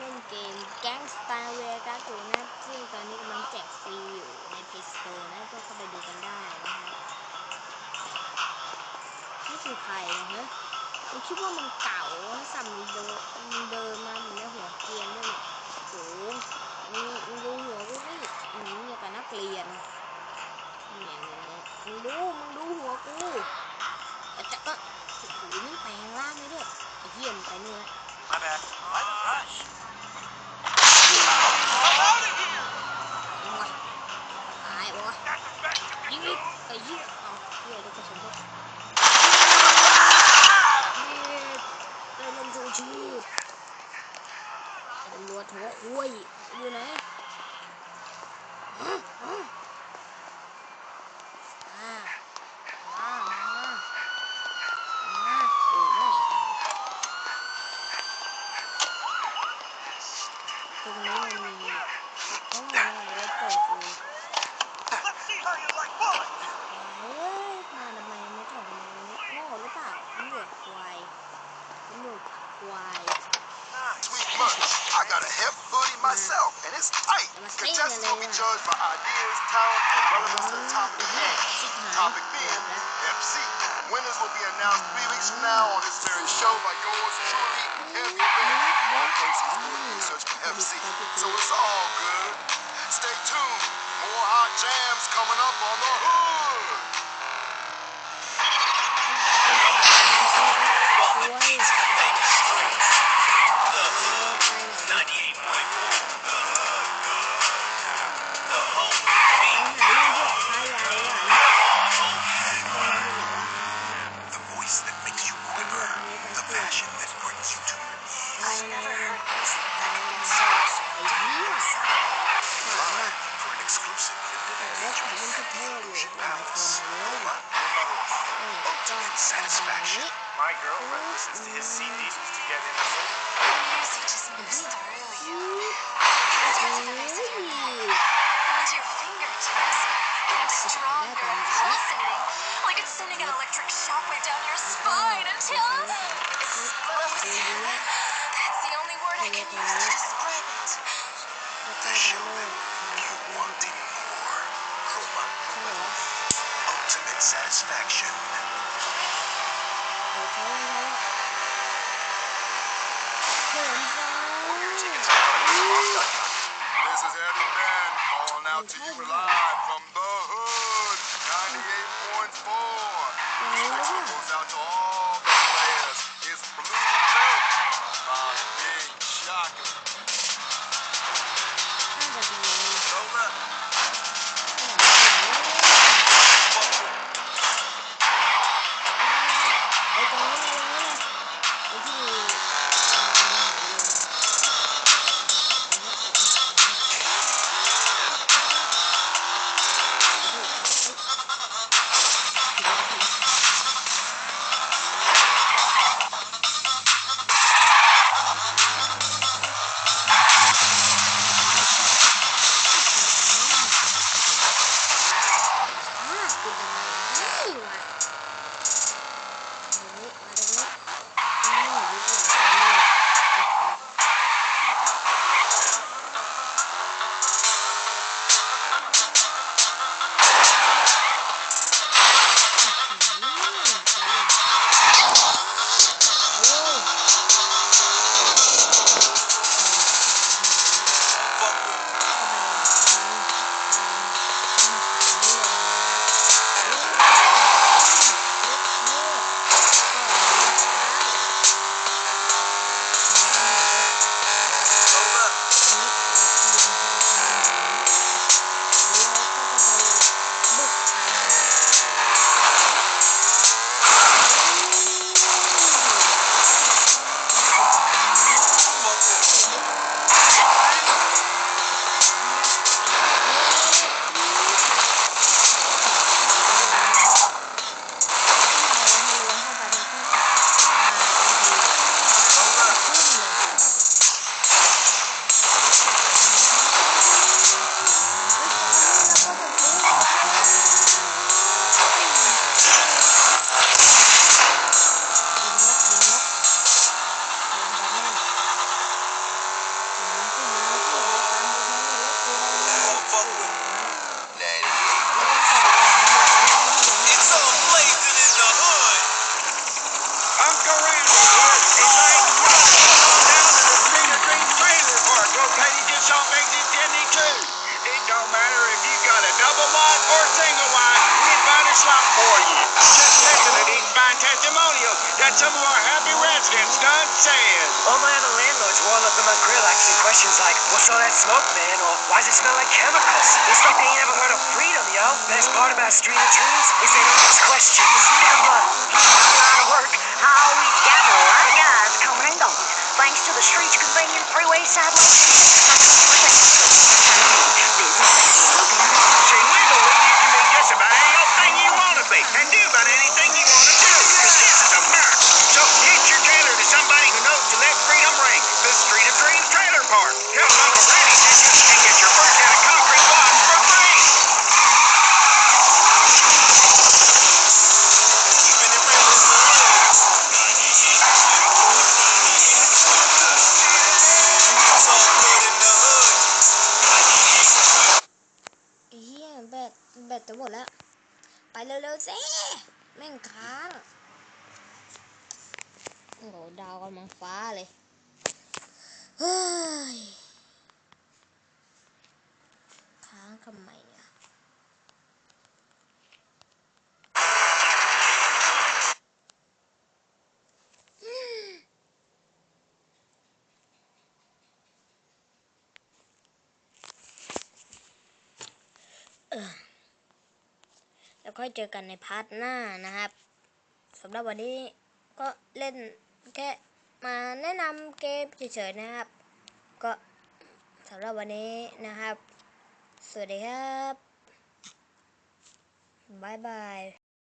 เล่นเกมแก๊งสตาร์เวกัอยู่นะซึ่งตอนนี้กำลังแจกฟรีอยู่ในเพจสโตร์นะก็เข้าไปดูกันได้นะฮะนี่คือใครนะฮะผมคิดว่ามันเก่าสัมเดิมเดิมมาอยู่ในหัวเกียนด้วยเนี่ยโอ้มึงดูหัวกูนี่มึงอย่กับนักเรียนเนี่ยนมึงดูมึงดูหัวกูแต่ก็โอ้โมึงแปลงร่างเลยด้วยเหี้ยมึงไปเนู่น I'm out of here! Alright, well. You, yeah, look at. It's tight. Contestants will be judged by ideas, talent, and relevance to the topic at hand. Topic being FC. Winners will be announced three weeks from now on this very show by yours truly, Heavy Red, on Casey's Research for FC. So it's all good. Stay tuned. More hot jams coming up on the Who. Exclusive limited feature set Illusion Palace. Ultimate satisfaction. My girlfriend listens to his CDs to get in the mood. Music just moves through you. It's fascinating. Onto your fingertips. Getting stronger and pulsating. Like it's sending an electric shockwave down your spine until explosive. That's the only word I can use to describe it. The show that you wanting more. Chroma Nova. Ultimate satisfaction. This is Heavy Band calling out to you live from the hood. 98.4. Special goes out to all the players. It's Blue Milk by Big Shocker. So we'd find a slot for you. Just listen to these fine testimonials that some of our happy residents done said. All my other landlords wall up in my grill asking questions like, what's all that smoke, man? Or why does it smell like chemicals? It's like they ain't ever heard of freedom, yo. Best part about Street of Dreams is they don't ask questions. Come on. lot of work. I always gather a lot of guys coming and going. Thanks to the street's convenient freeway side is the It's all good in the hood. ไอ้เหี้ยแบตแบตจะหมดแล้ว ไปเร็วๆสิแม่งค้าง โอ้โหดาวกำลังฟ้าเลย เฮ้ยค้างทำไมเนี่ยแล้วค่อยเจอกันในพาร์ทหน้านะครับสำหรับวันนี้ก็เล่นแค่ มาแนะนำเกมเฉยๆนะครับ ก็สำหรับวันนี้นะครับ สวัสดีครับ บ๊ายบาย